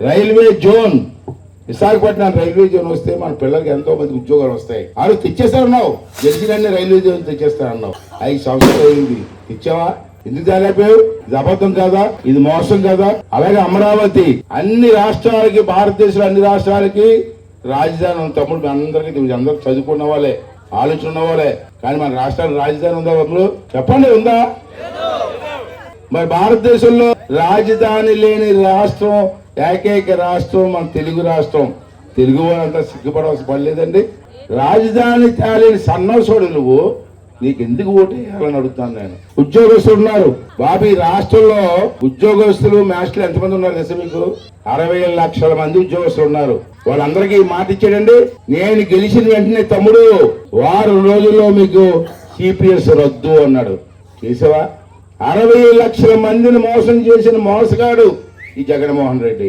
Railway zone Visakhapatnam railway zone వస్తే మన పిల్లలకి ఎంతో మంది ఉద్యోగాలు వస్తాయి. ఆ రోజు తెచ్చేస్తారన్నావు. గెలిచినన్ని రైల్వే జోన్ తెచ్చేస్తారన్నావు. ఐదు సంవత్సరాలు అయింది. తెచ్చావా? ఎందుకు తేలేకపోయావు? ఇది అబద్ధం కదా? ఇది మోసం కదా? అలాగే అమరావతి అన్ని రాష్ట్రాలకి భారతదేశంలో అన్ని రాష్ట్రాలకి రాజధాని ఉంది. తమ్ముడు మీ అందరికీ తెలుసు. అందరూ చదువుకున్న వాళ్ళే ఆలోచన ఉన్న వాళ్ళే. కానీ మన రాష్ట్రానికి రాజధాని ఉందా వాళ్ళు చెప్పండి ఉందా? మరి భారతదేశంలో రాజధాని లేని రాష్ట్రం ఏకైక రాష్ట్రం మన తెలుగు రాష్ట్రం. తెలుగు వాళ్ళంతా సిగ్గుపడవలసిన పని లేదండి రాజధాని తేలేని సన్నసోడు నువ్వు నీకు ఎందుకు ఓటు వేయాలని అడుగుతాను నేను. ఉద్యోగస్తులు ఉన్నారు. బాబు ఈ రాష్ట్రంలో ఉద్యోగస్తులు మాస్టర్లు ఎంతమంది ఉన్నారు తెలుసా మీకు? అరవై లక్షల మంది ఉద్యోగస్తులు ఉన్నారు. వాళ్ళందరికీ మాట ఇచ్చాడండి. నేను గెలిచిన వెంటనే తమ్ముడు వారం రోజుల్లో మీకు సిపిఎస్ రద్దు అన్నాడు. చేసావా? అరవై లక్షల మందిని మోసం చేసిన మోసగాడు ఈ జగన్మోహన్ రెడ్డి.